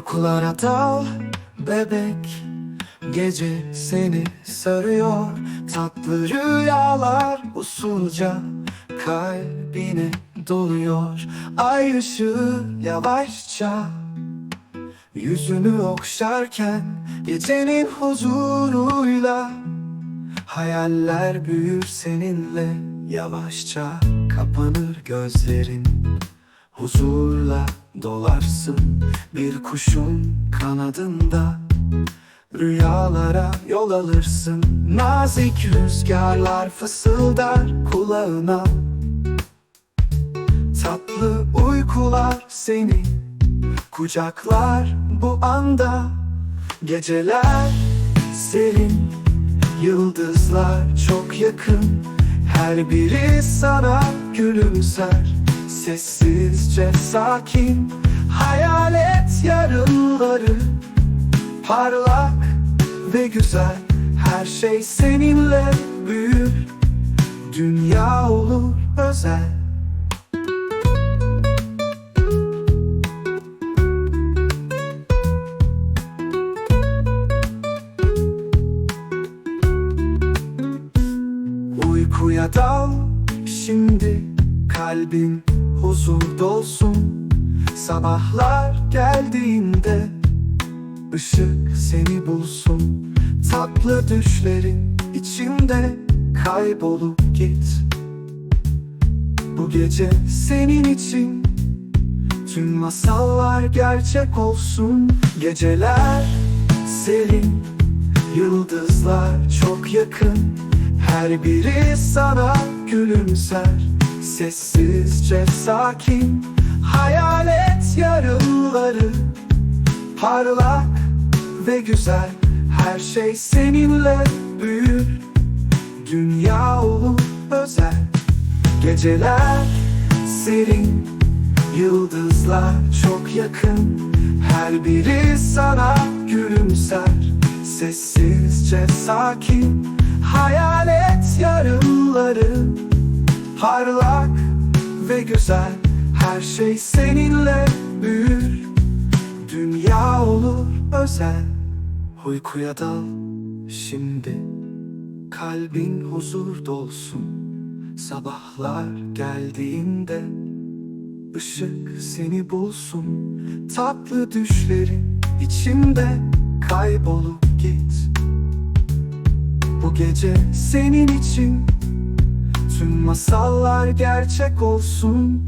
Uykulara dal bebek Gece seni sarıyor. Tatlı rüyalar usulca Kalbine doluyor Ay ışığı yavaşça Yüzünü okşarken Gecenin huzuruyla Hayaller büyür seninle. Yavaşça kapanır gözlerin Huzurla dolarsın bir kuşun kanadında. Rüyalara yol alırsın Nazik rüzgarlar fısıldar kulağına. Tatlı uykular seni kucaklar bu anda. Geceler serin Yıldızlar çok yakın. Her biri sana gülümser Sessizce sakin Hayal et yarınları. Parlak ve güzel Her şey seninle büyür. Dünya olur özel. Uykuya dal şimdi kalbin huzur dolsun. Sabahlar geldiğinde ışık seni bulsun. Tatlı düşlerin içinde kaybolup git. Bu gece senin için tüm masallar gerçek olsun. Geceler serin Yıldızlar çok yakın. Her biri sana gülümser Sessizce sakin Hayal et yarınları Parlak ve güzel Her şey seninle büyür. Dünya olur özel Geceler serin. Yıldızlar çok yakın Her biri sana gülümser. Sessizce sakin Hayal et yarınları Parlak ve güzel. Her şey seninle büyür. Dünya olur özel. Uykuya dal şimdi. Kalbin huzur dolsun. Sabahlar geldiğinde Işık seni bulsun. Tatlı düşlerin içinde Kaybolup git. Bu gece senin için Tüm masallar gerçek olsun